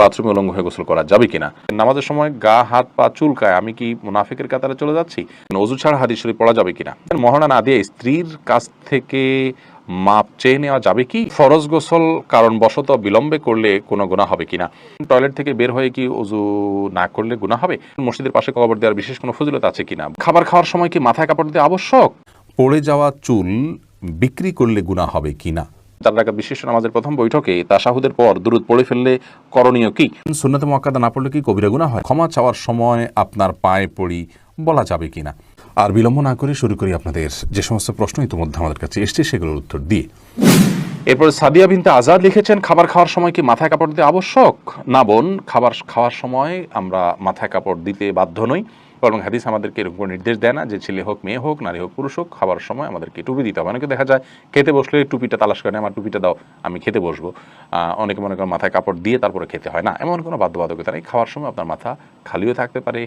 বাথরুমে উলঙ্গ হয়ে গোসল করা যাবে কিনা? নামাজের সময় গা, হাত, পা চুলকায় আমি কি মুনাফিকের কাতারে চলে যাচ্ছি? অজু ছাড়া হাদিস শরীফ পড়া যাবে কিনা? মহানা না দিয়ে স্ত্রীর কাছ থেকে মাপ চেয়ে নেওয়া যাবে কি? ফরজ গোসল কারণ বশত বিলম্বে করলে কোনো গুণা হবে কিনা? টয়লেট থেকে বের হয়ে কি অজু না করলে গুণা হবে? মসজিদের পাশে কবর দেওয়ার বিশেষ কোনো ফজিলত আছে কিনা? খাবার খাওয়ার সময় কি মাথায় কাপড় দেওয়া আবশ্যক? পড়ে যাওয়া চুল বিক্রি করলে গুণা হবে কিনা? চার রাকাত বিশিষ্ট নামাজের প্রথম বৈঠকে তাশাহুদের পর দূরত পড়ে ফেললে করণীয় কি? সুন্নতে মক্কাদা না পড়লে কি কবিরা গুণা হয়? ক্ষমা চাওয়ার সময় আপনার পায়ে পড়ি বলা যাবে কিনা? আর বিলম্ব না করে শুরু করি আপনাদের যে সমস্ত প্রশ্ন ইতিমধ্যে আমাদের কাছে এসছে সেগুলোর উত্তর দিয়ে। এরপর সাদিয়া বিনতে আজাদ লিখেছেন খাবার খাওয়ার সময় কি মাথায় কাপড় দিতে আবশ্যক? না বোন খাবার খাওয়ার সময় আমরা মাথায় কাপড় দিতে বাধ্য নই। বরং হাদিস আমাদেরকে এরকম কোনো নির্দেশ দেয় না যে ছেলে হোক, মেয়ে হোক, নারী হোক, পুরুষ হোক, খাবার সময় আমাদেরকে টুপি দিতে হবে। অনেকে দেখা যায় খেতে বসলে টুপিটা তালাশ করে আমার টুপিটা দাও, আমি খেতে বসবো। অনেকে মনে করেন মাথায় কাপড় দিয়ে তারপরে খেতে হয়। না, এমন কোনো বাধ্যবাধকতা নেই। খাওয়ার সময় আপনার মাথা খালিও থাকতে পারে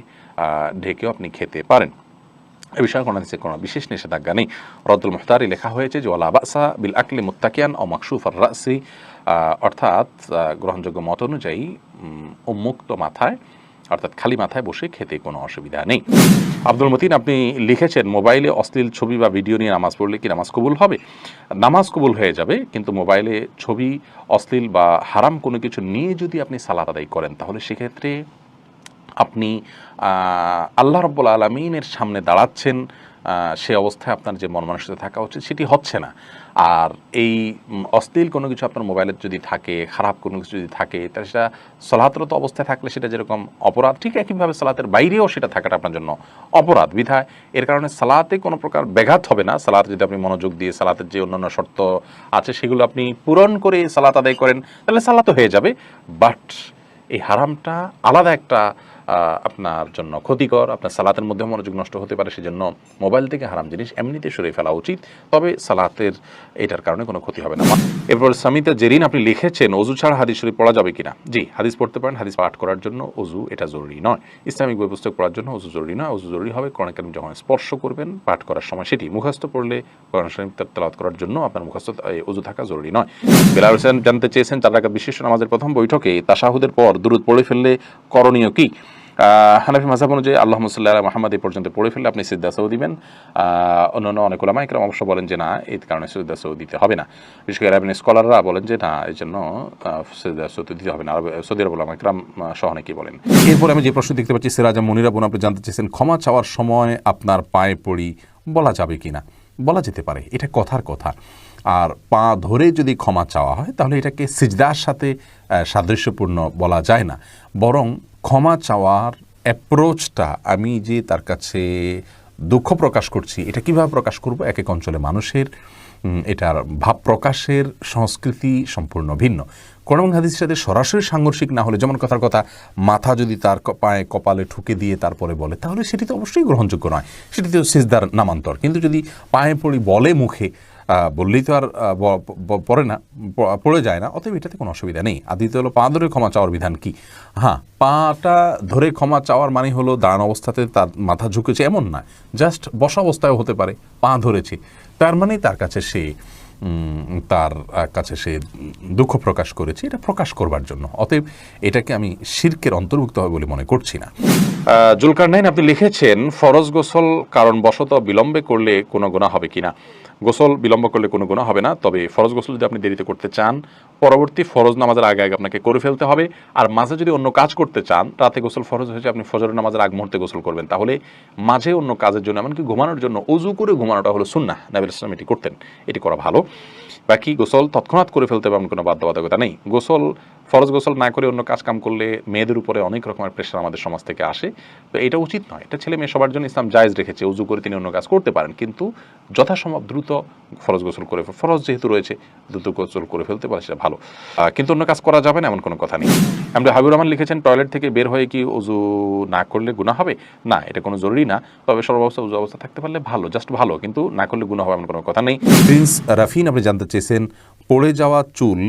ঢেকেও আপনি খেতে পারেন। এ বিষয়ে কোনো হাদিসে কোনো বিশেষ নিষেধাজ্ঞা নেই। রদ্দুল মুহতারি লেখা হয়েছে যে, ওয়ালা বাসা বিল আকলি মুত্তাকিয়ান ও মাকসুফ আর রাসি অর্থাৎ গ্রহণযোগ্য মত অনুযায়ী উন্মুক্ত মাথায় অর্থাৎ খালি মাথায় বসে খেতে কোনো অসুবিধা নেই। আব্দুল মতিন, আপনি লিখেছেন, মোবাইলে অশ্লীল ছবি বা ভিডিও নিয়ে নামাজ পড়লে কি নামাজ কবুল হবে? নামাজ কবুল হয়ে যাবে, কিন্তু মোবাইলে ছবি, অশ্লীল বা হারাম কোনো কিছু নিয়ে যদি আপনি সালাদ আদায় করেন, তাহলে সেক্ষেত্রে আপনি আল্লাহ রব্বুল আলমিনের সামনে দাঁড়াচ্ছেন সে অবস্থায় আপনার যে মন মানসিকতা থাকা উচিত, সেটি হচ্ছে না। আর এই অশ্লীল কোনো কিছু আপনার মোবাইলে যদি থাকে, খারাপ কোনো কিছু যদি থাকে তাহলে সেটা সলাহতরত অবস্থায় থাকলে সেটা যেরকম অপরাধ, ঠিক একইভাবে সালাতের বাইরেও সেটা থাকাটা আপনার জন্য অপরাধ, বিধায়। এর কারণে সালাতে কোনো প্রকার ব্যাঘাত হবে না। সালাতে যদি আপনি মনোযোগ দিয়ে সালাতের যে অন্যান্য শর্ত আছে, সেগুলো আপনি পূরণ করে সালাত আদায় করেন, তাহলে সালাত হয়ে যাবে। বাট এই হারামটা আলাদা একটা আপনার জন্য ক্ষতিকর, আপনার সালাতের মধ্যে মনোযোগ নষ্ট হতে পারে, সেজন্য মোবাইল থেকে হারাম জিনিস এমনিতে সরিয়ে ফেলা উচিত, তবে সালাতের এটার কারণে কোনো ক্ষতি হবে না। এরপর সামিতা জেরিন, আপনি লিখেছেন, অজু ছাড়া হাদিস শরীফ পড়া যাবে কিনা? জি, হাদিস পড়তে পারেন, হাদিস পাঠ করার জন্য অজু এটা জরুরি নয়। ইসলামিক বই পুস্তক পড়ার জন্য অজু জরুরি নয়, অজু জরুরি হবে কোরআন কারিম যখন স্পর্শ করবেন, পাঠ করার সময় সেটি। মুখস্থ পড়লে কোরআন শরীফ তেলাওয়াত করার জন্য আপনার মুখস্থ অজু থাকা জরুরি নয়। বেলাল হোসেন জানতে চেয়েছেন, চার রাকাত বিশিষ্ট নামাজের প্রথম বৈঠকে তাশাহুদের পর দূরত পড়ে ফেললে করণীয় কি? হানাফি মাসাব অনুযায়ী আল্লাহ মুসাল্লাহ মাহমদ এই পর্যন্ত পড়ে ফেললে আপনি সিদ্দাসও দিবেন। অন্যান্য অনেক ওলামা একরাম অবশ্য বলেন যে না এই কারণে সিদ্দাসও দিতে হবে না। বিশেষ করে আরবিন স্কলাররা বলেন যে না এই জন্য সিদ্দাসও দিতে হবে না। সৌদি আরব ওলামা একরাম সহ অনেকেই বলেন। এরপর আমি যে প্রশ্ন দেখতে পাচ্ছি সিরাজা মনিরা বোন আপনি জানতে চেয়েছেন, ক্ষমা চাওয়ার সময় আপনার পায়ে পড়ি, বলা যাবে কিনা? বলা যেতে পারে, এটা কথার কথা। আর পা ধরে যদি ক্ষমা চাওয়া হয়, তাহলে এটাকে সিজদার সাথে সাদৃশ্যপূর্ণ বলা যায় না। বরং ক্ষমা চাওয়ার অ্যাপ্রোচটা আমি যে তার কাছে দুঃখ প্রকাশ করছি, এটা কীভাবে প্রকাশ করব? এক এক অঞ্চলে মানুষের এটার ভাব প্রকাশের সংস্কৃতি সম্পূর্ণ ভিন্ন। কোরআন হাদিসের সাথে সরাসরি সাংঘর্ষিক না হলে যেমন কথার কথা, মাথা যদি তার পায়ে কপালে ঠুকে দিয়ে তারপরে বলে, তাহলে সেটি তো অবশ্যই গ্রহণযোগ্য নয়। সেটি তো সিজদার নামান্তর। কিন্তু যদি পায়ে পড়ি বলে মুখে বললেই তো আর পড়ে না পড়ে যায় না, অতএব এটাতে কোনো অসুবিধা নেই। আর দ্বিতীয় হলো পা ধরে ক্ষমা চাওয়ার বিধান কি? হ্যাঁ পাটা ধরে ক্ষমা চাওয়ার মানে হলো দাঁড়ানো অবস্থাতে তার মাথা ঝুঁকেছে, এমন না। জাস্ট বসা অবস্থায় হতে পারে, পা ধরেছে। তার মানে তার কাছে সে তার কাছে সে দুঃখ প্রকাশ করেছে, এটা প্রকাশ করবার জন্য। অতএব এটাকে আমি শির্কের অন্তর্ভুক্ত হবে বলে মনে করছি না। জুলকার নাইন, আপনি লিখেছেন, ফরজ গোসল কারণ বশত বিলম্বে করলে কোনো গোনা হবে কিনা? গোসল বিলম্ব করলে কোনো গুণা হবে না। তবে ফরজ গোসল যদি আপনি দেরিতে করতে চান পরবর্তী ফরজ নামাজের আগে আগে আপনাকে করে ফেলতে হবে। আর মাঝে যদি অন্য কাজ করতে চান, রাতে গোসল ফরজ হয়েছে, আপনি ফজরের নামাজের আগ মুহূর্তে গোসল করবেন। তাহলে মাঝে অন্য কাজের জন্য, এমনকি ঘুমানোর জন্য অজু করে ঘুমানোটা হলো সুন্না নাবিল ইসলাম এটি করতেন। এটি করা ভালো। বাকি গোসল তৎক্ষণাৎ করে ফেলতে হবে, এমন কোনো বাধ্যবাধকতা নেই। গোসল, ফরজ গোসল না করে অন্য কাজ কাম করলে মেয়েদের উপরে অনেক রকমের প্রেশার আমাদের সমাজ থেকে আসে। তো এটা উচিত নয়। এটা ছেলে মেয়ে সবার জন্য ইসলাম জায়েজ রেখেছে। উজু করে তিনি অন্য কাজ করতে পারেন। কিন্তু যথাসম্ভব দ্রুত ফরজ গোসল করে ফরজ যেহেতু রয়েছে, দ্রুত গোসল করে ফেলতে পারে, সেটা ভালো আহ, কিন্তু অন্য কাজ করা যাবে না এমন কোনো কথা নেই। আমরা হাবিবুর রহমান লিখেছেন টয়লেট থেকে বের হয়ে কি উজু না করলে গুণা হবে? না এটা কোনো জরুরি না। তবে সর্বাবস্থা উজু অবস্থা থাকতে পারলে ভালো জাস্ট ভালো কিন্তু না করলে গুণা হবে এমন কোনো কথা নেই। প্রিন্স রাফিন আপনি জানতে চেয়েছেন পড়ে যাওয়া চুল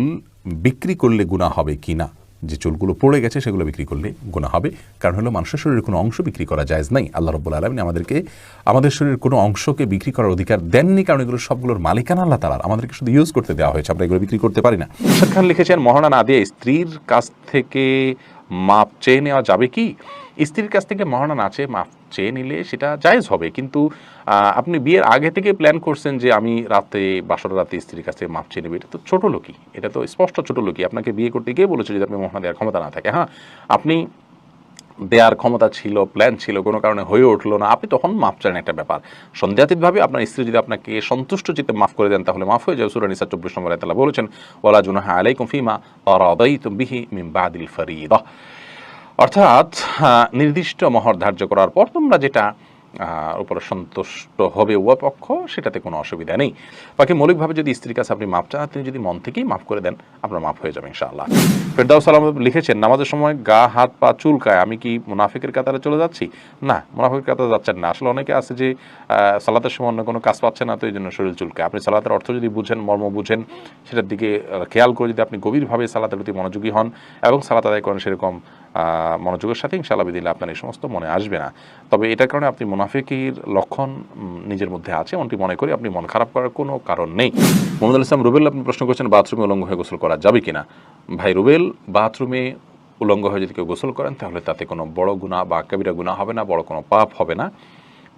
বিক্রি করলে গুণা হবে কিনা যে চুলগুলো পড়ে গেছে সেগুলো বিক্রি করলে গোনা হবে। কারণ হলো মানুষের শরীরের কোনো অংশ বিক্রি করা যায় নাই। আল্লাহ রব্বুল আলমিন আমাদেরকে, আমাদের শরীরের কোনো অংশকে বিক্রি করার অধিকার দেননি। কারণ এগুলো সবগুলোর মালিকানা আল্লাহ তালার আমাদেরকে শুধু ইউজ করতে দেওয়া হয়েছে। আমরা এগুলো বিক্রি করতে পারি না। খান লিখেছেন মহানা না দিয়ে স্ত্রীর কাছ থেকে মাপ চেয়ে নেওয়া যাবে কি? স্ত্রীর কাছ থেকে মহানা না মাপ চেয়ে নিলে সেটা জায়েজ হবে। কিন্তু আপনি বিয়ের আগে থেকে প্ল্যান করছেন যে আমি রাতে, বাসর রাতে স্ত্রীর কাছে মাপ চেয়ে নেবে। এটা তো ছোট লোকই। এটা তো স্পষ্ট ছোট লোকই। আপনাকে বিয়ে করতে গিয়ে বলেছে যদি আপনি মহানা দেওয়ার ক্ষমতা না থাকে। হ্যাঁ আপনি দেওয়ার ক্ষমতা ছিল প্ল্যান ছিল, কোনো কারণে হয়ে উঠল না। আপনি তখন মাফ চান একটা ব্যাপার। সন্দেহাতীতভাবে আপনার স্ত্রী যদি আপনাকে সন্তুষ্ট চিত্তে মাফ করে দেন, তাহলে মাফ হয়ে যাবে। সুরা নিসা চব্বিশ নম্বর তালা বলেছেন ওলা জুনাহা আলাইকুম ফিমা অরাদাইতুম বিহি বাদিল ফরিদা। অর্থাৎ নির্দিষ্ট মহর ধার্য করার পর তোমরা যেটা উপরে সন্তুষ্ট হবে উভয় পক্ষ, সেটাতে কোনো অসুবিধা নেই। বাকি মৌলিকভাবে যদি স্ত্রীর কাছে আপনি মাপ চান, তিনি যদি মন থেকেই মাফ করে দেন, আপনার মাফ হয়ে যাবে ইনশাআল্লাহ। ফেরদাউস সালাম লিখেছেন, নামাজের সময় গা, হাত, পা চুলকায়, আমি কি মুনাফিকের কাতারে চলে যাচ্ছি? না, মুনাফিকের কাতারে যাচ্ছেন না। আসলে অনেকে আছে যে সালাতের সময় অন্য কোনো কাজ পাচ্ছে না, তো এই জন্য শরীর চুলকায়। আপনি সালাতের অর্থ যদি বুঝেন, মর্ম বুঝেন, সেটার দিকে খেয়াল করে যদি আপনি গভীরভাবে সালাতের প্রতি মনোযোগী হন এবং সালাত আদায় করেন, সেরকম মনোযোগের সাথে ইনশাআল্লাহ দিলে আপনার এই সমস্ত মনে আসবে না। তবে এটার কারণে আপনি মুনাফিকির লক্ষণ নিজের মধ্যে আছে, এমনটি মনে করি আপনি মন খারাপ করার কোনো কারণ নেই। মোহাম্মদ ইসলাম, রুবেল, আপনি প্রশ্ন করছেন, বাথরুমে উলঙ্গ হয়ে গোসল করা যাবে কিনা? ভাই রুবেল, বাথরুমে উলঙ্গ হয়ে যদি কেউ গোসল করেন, তাহলে তাতে কোনো বড় গুণা বা কবিরা গুণা হবে না, বড় কোনো পাপ হবে না।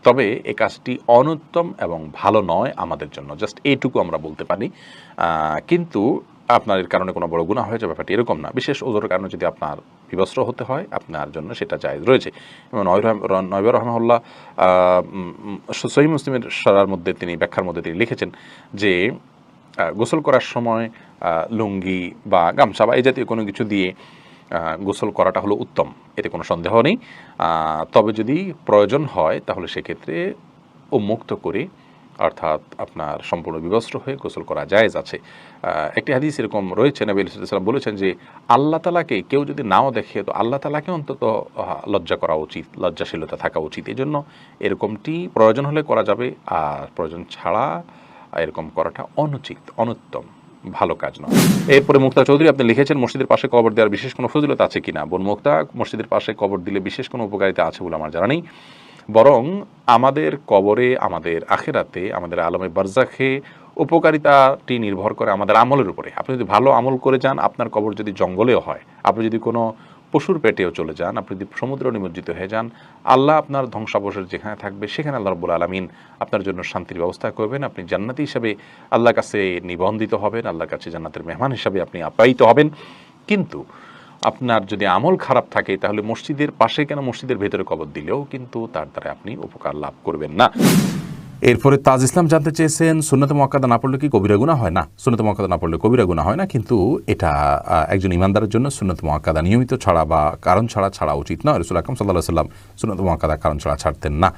তবে এ কাজটি অনুত্তম এবং ভালো নয় আমাদের জন্য, জাস্ট এইটুকু আমরা বলতে পারি। কিন্তু আপনার এর কারণে কোনো বড় গুণা হয়ে যাবে ব্যাপারটি এরকম না। বিশেষ ওজোর কারণে যদি আপনার বিবস্ত্র হতে হয়, আপনার জন্য সেটা জায়েজ রয়েছে। এবং নয়বর রহমাল্লাহ সহি মুসলিমের সারার মধ্যে তিনি, ব্যাখ্যার মধ্যে তিনি লিখেছেন যে গোসল করার সময় লুঙ্গি বা গামছা বা এই জাতীয় কোনো কিছু দিয়ে গোসল করাটা হলো উত্তম। এতে কোনো সন্দেহ নেই। তবে যদি প্রয়োজন হয়, তাহলে সেক্ষেত্রে উন্মুক্ত করে অর্থাৎ আপনার সম্পূর্ণ বিবস্ত্র হয়ে গোসল করা জায়েজ আছে। একটি হাদিস এরকম রয়েছে, নবী সাল্লাম বলেছেন যে, আল্লাহ তালাকে কেউ যদি নাও দেখে, তো আল্লাহ তালাকে অন্তত লজ্জা করা উচিত, লজ্জাশীলতা থাকা উচিত। এই জন্য এরকমটি প্রয়োজন হলে করা যাবে, আর প্রয়োজন ছাড়া এরকম করাটা অনুচিত, অনুত্তম, ভালো কাজ নয়। এরপরে মুক্তা চৌধুরী, আপনি লিখেছেন, মসজিদের পাশে কবর দেওয়ার বিশেষ কোনো ফজিলত আছে কিনা? বোন মুক্তা, মসজিদের পাশে কবর দিলে বিশেষ কোনো উপকারিতা আছে বলে আমার জানা নেই। বরং আমাদের কবরে, আমাদের আখেরাতে, আমাদের আলমে বারজাখে উপকারিতাটি নির্ভর করে আমাদের আমলের উপরে। আপনি যদি ভালো আমল করে যান, আপনার কবর যদি জঙ্গলেও হয়, আপনি যদি কোনো পশুর পেটেও চলে যান, আপনি যদি সমুদ্র নিমজ্জিত হয়ে যান, আল্লাহ আপনার ধ্বংসাবশেষ যেখানে থাকবে, সেখানে আল্লাহ রব্বুল আলমিন আপনার জন্য শান্তির ব্যবস্থা করবেন। আপনি জান্নাতি হিসাবে আল্লাহর কাছে নিবন্ধিত হবেন, আল্লাহর কাছে জান্নাতের মেহমান হিসাবে আপনি আপ্যায়িত হবেন। কিন্তু আপনার যদি আমল খারাপ থাকে, তাহলে মসজিদের পাশে কেন মসজিদের ভেতরে কবর দিলেও কিন্তু তার দ্বারা আপনি উপকার লাভ করবেন না। এরপরে তাজ ইসলাম জানতে চেয়েছেন, সুন্নত মক্কাদা না পড়লে কি কবিরা গুণা হয়? না, সুন্নত মক্কাদা না পড়লে কবিরা গুণা হয় না, কিন্তু এটা একজন ইমানদারের জন্য সুন্নত মক্কাদা নিয়মিত ছাড়া বা কারণ ছাড়া ছাড়া উচিত নয়। রসুল আকরম সাল্লাহ সাল্লাম সুন্নত মক্কাদা কারণ ছাড়া ছাড়তেন না।